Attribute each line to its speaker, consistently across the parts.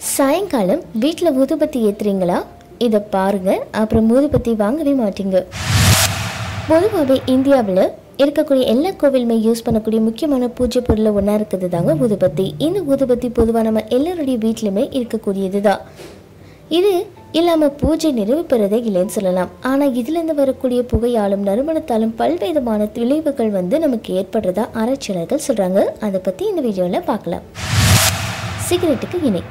Speaker 1: சாயங்காலம் வீட்டில் ஊதுபத்தி ஏற்றுறீங்களா இதை பாருங்க. அப்புறம் ஊதுபத்தி வாங்கவே மாட்டீங்க. பொதுவாகவே இந்தியாவில் இருக்கக்கூடிய எல்லா கோவிலுமே யூஸ் பண்ணக்கூடிய முக்கியமான பூஜை பொருளில் ஒன்றா இருக்கிறது தாங்க ஊதுபத்தி. இந்த ஊதுபத்தி பொதுவாக நம்ம எல்லாருடைய வீட்லையுமே இருக்கக்கூடியது தான் இது இல்லாமல் பூஜை நிறைவு பெறதே இல்லைன்னு சொல்லலாம். ஆனால் இதுலேருந்து வரக்கூடிய புகையாலும் நறுமணத்தாலும் பல்வேறுமான விளைவுகள் வந்து நமக்கு ஏற்படுறதா ஆராய்ச்சியாளர்கள் சொல்கிறாங்க அதை பற்றி இந்த வீடியோவில் பார்க்கலாம். சிகரெட்டுக்கு இணை.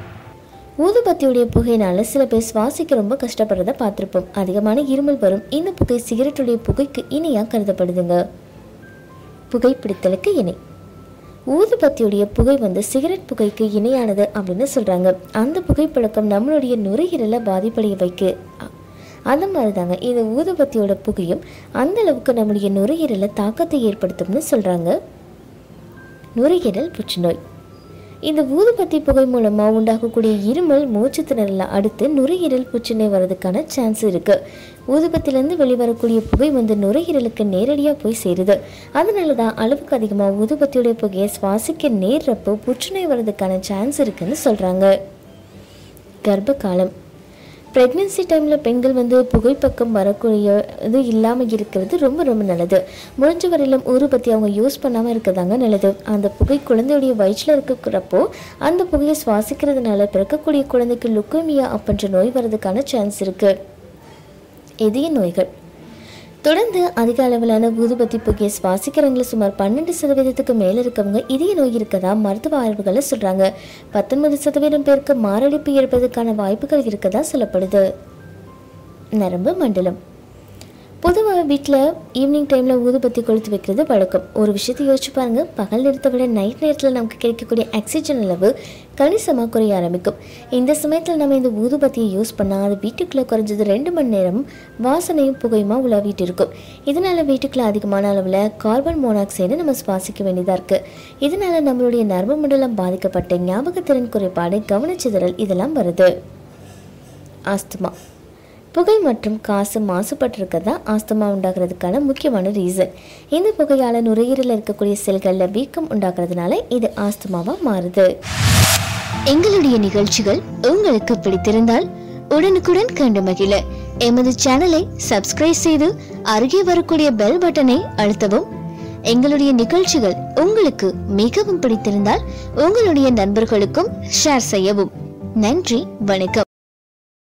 Speaker 1: ஊதுபத்தியுடைய புகையினால் சில பேர் சுவாசிக்க ரொம்ப கஷ்டப்படுறத பார்த்துருப்போம். அதிகமான இருமல் வரும். இந்த புகை சிகரெட்டுடைய புகைக்கு இணையாக கருதப்படுதுங்க. புகைப்பிடித்தலுக்கு இணை. ஊதுபத்தியுடைய புகை வந்து சிகரெட் புகைக்கு இணையானது அப்படின்னு சொல்கிறாங்க அந்த புகைப்பழக்கம் நம்மளுடைய நுரையீரலை பாதிப்படைய வைக்கு. அந்த மாதிரி தாங்க இந்த ஊதுபத்தியோட புகையும் அந்த அளவுக்கு நம்முடைய நுரையீரலை தாக்கத்தை ஏற்படுத்தும்னு சொல்கிறாங்க நுரையீரல் புற்றுநோய். இந்த ஊதுபத்தி புகை மூலமாக உண்டாகக்கூடிய இருமல் மூச்சு திணறல அடுத்து நுரையீரல் புற்றுநோய் வர்றதுக்கான சான்ஸ் இருக்குது ஊதுபத்திலேருந்து வெளிவரக்கூடிய புகை வந்து நுரையீரலுக்கு நேரடியாக போய் சேருது. அதனால தான் அளவுக்கு அதிகமாக ஊதுபத்தியுடைய புகையை சுவாசிக்க நேர்றப்போ புற்றுநோய் வர்றதுக்கான சான்ஸ் இருக்குன்னு சொல்கிறாங்க கர்ப்ப காலம். ப்ரெக்னென்சி டைமில் பெண்கள் வந்து புகைப்பக்கம் வரக்கூடிய இது இல்லாமல் இருக்கிறது ரொம்ப ரொம்ப நல்லது. முடிஞ்ச வரையிலும் ஊறுபத்தி அவங்க யூஸ் பண்ணாமல் இருக்கிறதாங்க நல்லது. அந்த புகை குழந்தையுடைய வயிற்றில் இருக்கிறப்போ அந்த புகையை சுவாசிக்கிறதுனால பிறக்கக்கூடிய குழந்தைக்கு லுக்கோமியா அப்படின்ற நோய் வர்றதுக்கான சான்ஸ் இருக்குது இதய நோய்கள். தொடர்ந்து அதிக அளவிலான ஊதுபத்தி புகையை சுவாசிக்கிறவங்கள சுமார் பன்னெண்டு சதவீதத்துக்கு மேலே இருக்கவங்க இதய நோய் இருக்கதா மருத்துவ ஆய்வுகளை சொல்கிறாங்க பத்தொன்பது சதவீதம் பேருக்கு மாரடைப்பு ஏற்பதற்கான வாய்ப்புகள் இருக்கதா சொல்லப்படுது. நரம்பு மண்டலம். பொதுவாக வீட்டில் ஈவினிங் டைமில் ஊதுபத்தி கொளுத்து வைக்கிறது வழக்கம். ஒரு விஷயத்தை யோசிச்சு பாருங்க. பகல் நேரத்தை விட நைட் நேரத்தில் நமக்கு கிடைக்கக்கூடிய ஆக்சிஜன் அளவு கணிசமாக குறைய ஆரம்பிக்கும். இந்த சமயத்தில் நம்ம இந்த ஊதுபத்தியை யூஸ் பண்ணால் அது வீட்டுக்குள்ளே குறைஞ்சது ரெண்டு மணி நேரம் வாசனையும் புகையுமா உலாவிட்டு இருக்கும். இதனால் வீட்டுக்குள்ளே அதிகமான அளவில் கார்பன் மோனாக்சைடு நம்ம சுவாசிக்க வேண்டியதாக இருக்குது இதனால் நம்மளுடைய நரம்பு மண்டலம் பாதிக்கப்பட்ட ஞாபகத்திறன் குறைபாடு கவனச்சிதறல் இதெல்லாம் வருது. ஆஸ்துமா. புகை மற்றும் காசு மாசுபட்டிருக்கதா ஆஸ்துமா உண்டாகிறதுக்கான முக்கியமான ரீசன் இந்த புகையால் நுரையீரலில் இருக்கக்கூடிய செல்களில் வீக்கம் உண்டாகிறதுனால இது ஆஸ்துமாவாக மாறுது. எங்களுடைய நிகழ்ச்சிகள் உங்களுக்கு பிடித்திருந்தால் உடனுக்குடன் கண்டு மகிழ. எமது சேனலை சப்ஸ்கிரைப் செய்து அருகே வரக்கூடிய பெல் பட்டனை அழுத்தவும். எங்களுடைய நிகழ்ச்சிகள் உங்களுக்கு மிகவும் பிடித்திருந்தால் உங்களுடைய நண்பர்களுக்கும் ஷேர் செய்யவும். நன்றி வணக்கம்.